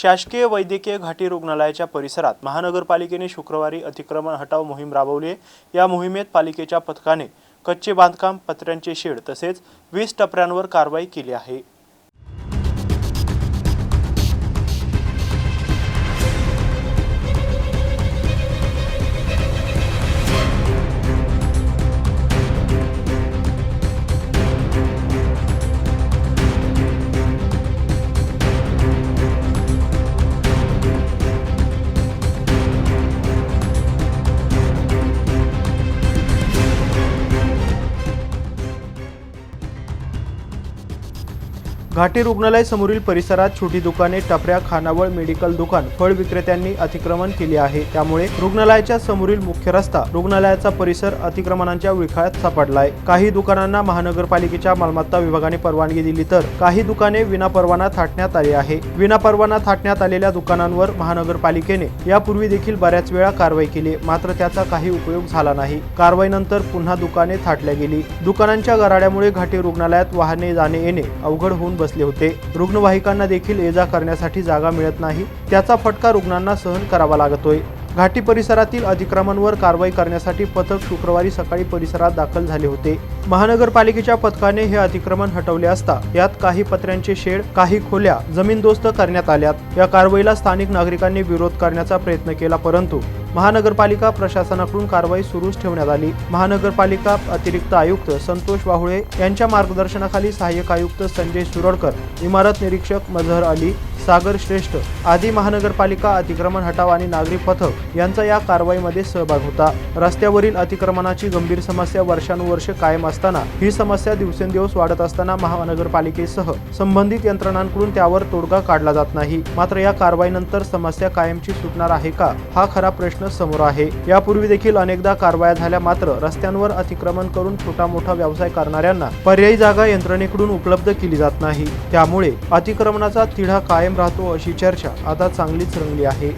शासकीय वैद्यकीय घाटी रुग्णालयाच्या परिसरात महानगरपालिकेने शुक्रवारी अतिक्रमण हटाव मोहीम राबवली. आहे या मोहिमेत पालिकेच्या पथकाने कच्चे बांधकाम पत्र्यांचे शेड तसेच वीस टपऱ्यांवर कारवाई केली आहे. घाटी रुग्णालय समोरील परिसरात छोटी दुकाने टपऱ्या खानावळ मेडिकल दुकान फळ विक्रेत्यांनी अतिक्रमण केले आहे. त्यामुळे रुग्णालयाच्या समोरील मुख्य रस्ता रुग्णालयाचा परिसर अतिक्रमणांच्या विळख्यात सापडलाय. काही दुकानांना महानगरपालिकेच्या मालमत्ता विभागाने परवानगी दिली तर काही दुकाने विनापरवाना थाटण्यात आली आहे. विनापरवाना थाटण्यात आलेल्या दुकानांवर महानगरपालिकेने यापूर्वी देखील बऱ्याच वेळा कारवाई केली मात्र त्याचा काही उपयोग झाला नाही. कारवाईनंतर पुन्हा दुकाने थाटल्या गेली. दुकानांच्या गराड्यामुळे घाटी रुग्णालयात वाहने जाणे येणे अवघड होऊन बसले होते. रुग्णवाहिकांना देखील ये जा करण्यासाठी जागा मिळत नाही. त्याचा फटका रुग्णांना सहन करावा लागतोय. घाटी परिसरातील अतिक्रमणवर कारवाई करण्यासाठी पथक शुक्रवारी सकाळी परिसरात दाखल झाले होते. महानगरपालिकेच्या पथकाने हे अतिक्रमण हटवले असता यात काही पत्र्यांचे शेड काही खोल्या जमीनदोस्त करण्यात आल्यात. या कारवाईला स्थानिक नागरिकांनी विरोध करण्याचा प्रयत्न केला परंतु महानगरपालिका प्रशासनाकडून कारवाई सुरूच ठेवण्यात आली. महानगरपालिका अतिरिक्त आयुक्त संतोष वाहुळे यांच्या मार्गदर्शनाखाली सहाय्यक आयुक्त संजय सुरडकर इमारत निरीक्षक मझहर अली सागर श्रेष्ठ आदी महानगरपालिका अतिक्रमण हटाव आणि नागरी पथक यांचा या कारवाईमध्ये सहभाग होता. रस्त्यावरील अतिक्रमणाची गंभीर समस्या वर्षानुवर्ष कायम असताना ही समस्या दिवसेंदिवस वाढत असताना महानगरपालिकेसह संबंधित यंत्रणांकडून त्यावर तोडगा काढला जात नाही. मात्र या कारवाईनंतर समस्या कायमची सुटणार आहे का हा खरा प्रश्न प्रश्न समोर आहे. यापूर्वी देखील अनेकदा कारवाया झाल्या मात्र रस्त्यांवर अतिक्रमण करून छोटा मोठा व्यवसाय करणाऱ्यांना पर्यायी जागा यंत्रणेकडून उपलब्ध केली जात नाही. त्यामुळे अतिक्रमणाचा तिढा कायम राहतो अशी चर्चा आता चांगलीच रंगली आहे.